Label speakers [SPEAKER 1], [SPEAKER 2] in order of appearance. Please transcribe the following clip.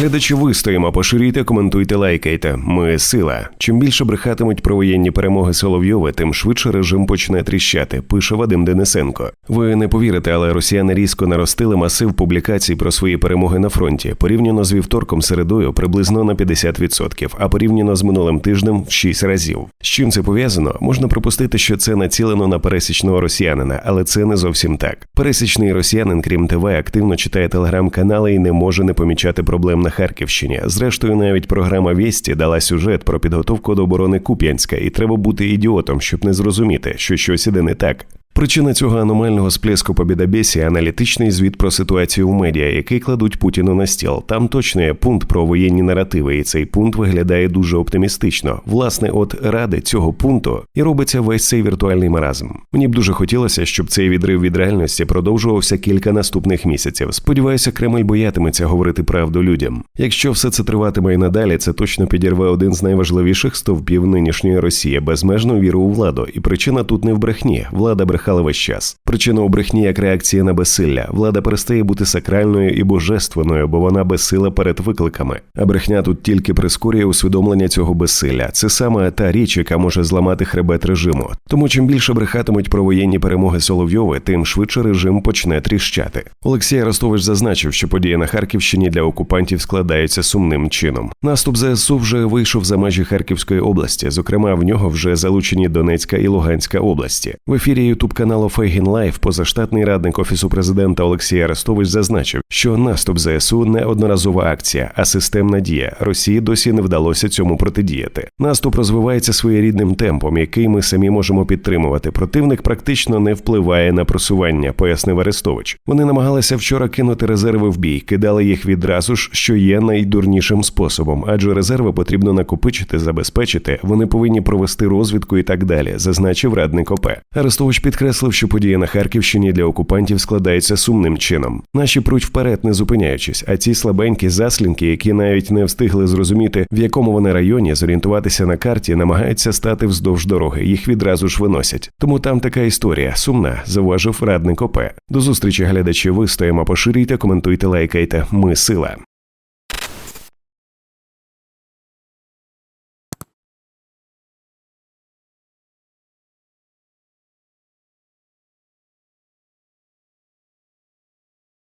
[SPEAKER 1] Глядачі вистоїмо, поширюйте, коментуйте, лайкайте. Ми сила. Чим більше брехатимуть про воєнні перемоги Соловйова, тим швидше режим почне тріщати. Пише Вадим Денисенко. Ви не повірите, але росіяни різко наростили масив публікацій про свої перемоги на фронті. Порівняно з вівторком середою приблизно на 50%, а порівняно з минулим тижнем в 6 разів. З чим це пов'язано? Можна припустити, що це націлено на пересічного росіянина, але це не зовсім так. Пересічний росіянин, крім ТВ, активно читає телеграм-канали і не може не помічати проблем на Харківщині. Зрештою, навіть програма Вєсті дала сюжет про підготовку до оборони Куп'янська, і треба бути ідіотом, щоб не зрозуміти, що щось іде не так. Причина цього аномального сплеску побідобєсі – аналітичний звіт про ситуацію в медіа, який кладуть Путіну на стіл. Там точно є пункт про воєнні наративи, і цей пункт виглядає дуже оптимістично. Власне, от ради цього пункту і робиться весь цей віртуальний маразм. Мені б дуже хотілося, щоб цей відрив від реальності продовжувався кілька наступних місяців. Сподіваюся, Кремль боятиметься говорити правду людям. Якщо все це триватиме і надалі, це точно підірве один з найважливіших стовпів нинішньої Росії безмежну віру у владу. І причина тут не в брехні. Влада брехала весь час. Причина у брехні як реакція на безсилля. Влада перестає бути сакральною і божественною, бо вона безсила перед викликами. А брехня тут тільки прискорює усвідомлення цього безсилля. Це саме та річ, яка може зламати хребет режиму. Тому чим більше брехатимуть про воєнні перемоги Соловйови, тим швидше режим почне тріщати. Олексій Арестович зазначив, що події на Харківщині для окупантів складаються сумним чином. Наступ ЗСУ вже вийшов за межі Харківської області. Зокрема, в нього вже залучені Донецька і Луганська області. В ефірі Ютуб каналу Фейгін Лайф позаштатний радник офісу президента Олексій Арестович зазначив, що наступ ЗСУ не одноразова акція, а системна дія. Росії досі не вдалося цьому протидіяти. Наступ розвивається своєрідним темпом, який ми самі можемо підтримувати. Противник практично не впливає на просування, пояснив Арестович. Вони намагалися вчора кинути резерви в бій, кидали їх відразу ж, що є найдурнішим способом, адже резерви потрібно накопичити, забезпечити. Вони повинні провести розвідку і так далі, зазначив радник ОП. Арестович підкреслив, що події на Харківщині для окупантів складаються сумним чином. Наші пруть вперед, не зупиняючись, а ці слабенькі заслінки, які навіть не встигли зрозуміти, в якому вони районі зорієнтуватися на карті, намагаються стати вздовж дороги. Їх відразу ж виносять. Тому там така історія сумна, зауважив радник ОП. До зустрічі глядачі. Вистоїмо, поширюйте, коментуйте, лайкайте. Ми сила.